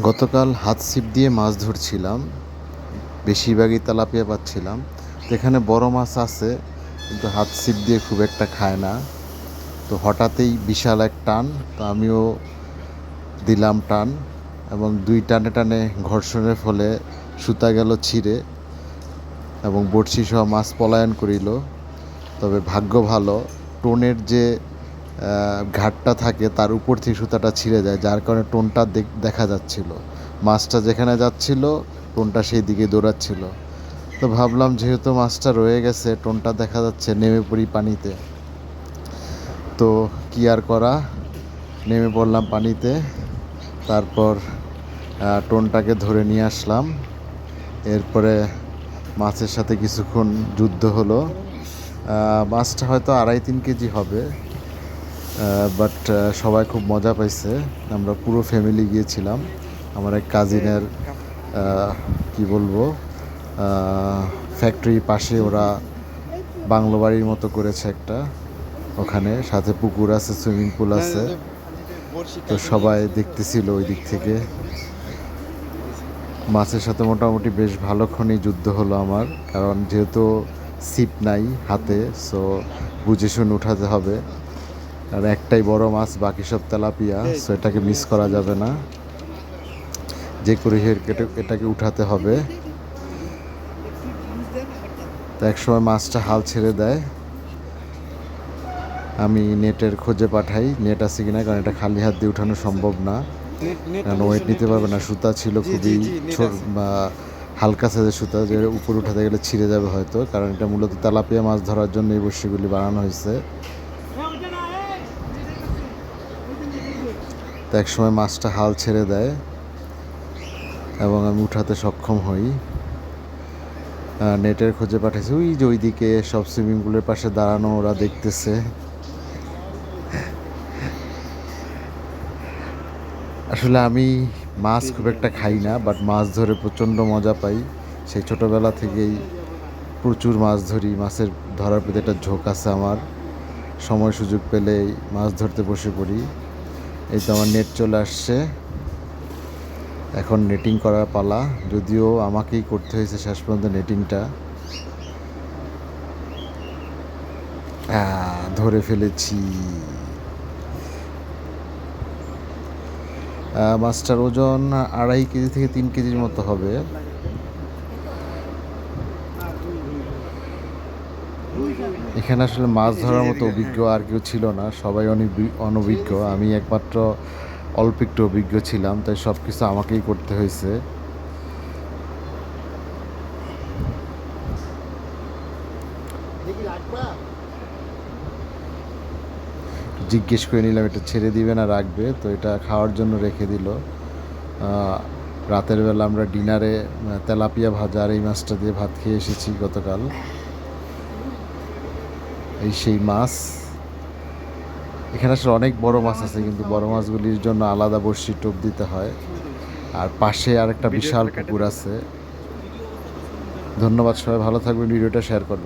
গতকাল হাত ছিপ দিয়ে মাছ ধরছিলাম, বেশিরভাগই তেলাপিয়া পাচ্ছিলাম। এখানে বড় মাছ আছে, কিন্তু হাত ছিপ দিয়ে খুব একটা খায় না। তো হঠাৎই বিশাল এক টান, তো আমিও দিলাম টান এবং দুই টানে টানে ঘর্ষণের ফলে সুতা গেল ছিঁড়ে এবং বড়শি সহ মাছ পলায়ন করিল। তবে ভাগ্য ভালো, টোনের যে ঘাটটা থাকে, তার উপর থেকে সুতাটা ছিঁড়ে যায়, যার কারণে টোনটা দেখ- যাচ্ছিল। মাছটা যেখানে যাচ্ছিল, টোনটা সেই দিকে দৌড়াচ্ছিল। তো ভাবলাম, যেহেতু মাছটা রয়ে গেছে, টোনটা দেখা যাচ্ছে, নেমে পড়ি পানিতে। তো কি আর করা? নেমে পড়লাম পানিতে। তারপর টোনটাকে ধরে নিয়ে আসলাম। এরপরে মাছের সাথে কিছুক্ষণ যুদ্ধ হলো। মাছটা হয়তো আড়াই তিন কেজি হবে। বাট সবাই খুব মজা পাইছে। আমরা পুরো ফ্যামিলি গিয়েছিলাম। আমার এক কাজিনের কি বলব ফ্যাক্টরির পাশে ওরা বাংলো বাড়ির মতো করেছে একটা। ওখানে সাথে পুকুর আছে সুইমিং পুল আছে। তো সবাই দেখতেছিল ওই দিক থেকে। মাছের সাথে মোটামুটি বেশ ভালোক্ষণই যুদ্ধ হলো আমার, কারণ যেহেতু সিপ নাই হাতে সো বুঝে শুনে উঠাতে হবে। আর একটাই বড় মাছ বাকি সব তেলাপিয়া সো এটাকে মিস করা যাবে না। যে করে হোক এটা- এটাকে উঠাতে হবে। তো একসময় মাছটা হাল ছেড়ে দেয়। আমি নেটের খোঁজে পাঠাই নেট আছে কিনা কারণ এটা খালি হাত দিয়ে উঠানো সম্ভব না। কারণ ওয়েট নিতে পারবে না সুতা ছিল খুবই বা হালকা সাইজের সুতা যে উপর উঠাতে গেলে ছিঁড়ে যাবে হয়তো কারণ এটা মূলত তেলাপিয়া মাছ ধরার জন্য এই বড়শিগুলি বানানো হয়েছে। তো একসময় মাছটা হাল ছেড়ে দেয় এবং আমি উঠাতে সক্ষম হই। নেটের খোঁজে পাঠাইছে, ওই যে ওইদিকে সব সুইমিং পুলের পাশে দাঁড়ানো, ওরা দেখতেছে। আসলে আমি মাছ খুব একটা খাই না বাট মাছ ধরে প্রচণ্ড মজা পাই। সেই ছোটোবেলা থেকেই প্রচুর মাছ ধরি, মাছের ধরার প্রতি একটা ঝোঁক আছে আমার। সময় সুযোগ পেলেই মাছ ধরতে বসে পড়ি। এই তো আমার নেট চলে আসছে। এখন নেটিং করার পালা। যদিও আমাকেই করতে হয়েছে শেষ পর্যন্ত নেটিংটা ধরে ফেলেছি। মাছটার ওজন আড়াই কেজি থেকে তিন কেজির মতো হবে। এখানে আসলে মাছ ধরার মতো অভিজ্ঞ আর কেউ ছিল না। সবাই অনভিজ্ঞ। আমি একমাত্র অল্প একটু অভিজ্ঞ ছিলাম, তাই সব কিছু আমাকেই করতে হয়েছে। জিজ্ঞেস করে নিলাম, এটা ছেড়ে দিবে না, রাখবে? তো এটা খাওয়ার জন্য রেখে দিল। রাতের বেলা আমরা ডিনারে তেলাপিয়া ভাজা আর এই মাছটা দিয়ে ভাত খেয়ে এসেছি গতকাল। এই সেই মাছ। এখানে আসলে অনেক বড় মাছ আছে কিন্তু বড় মাছগুলির জন্য আলাদা বড়শি টোপ দিতে হয়। আর পাশে আর একটা বিশাল পুকুর আছে। ধন্যবাদ সবাই ভালো থাকবেন ভিডিওটা শেয়ার করবেন।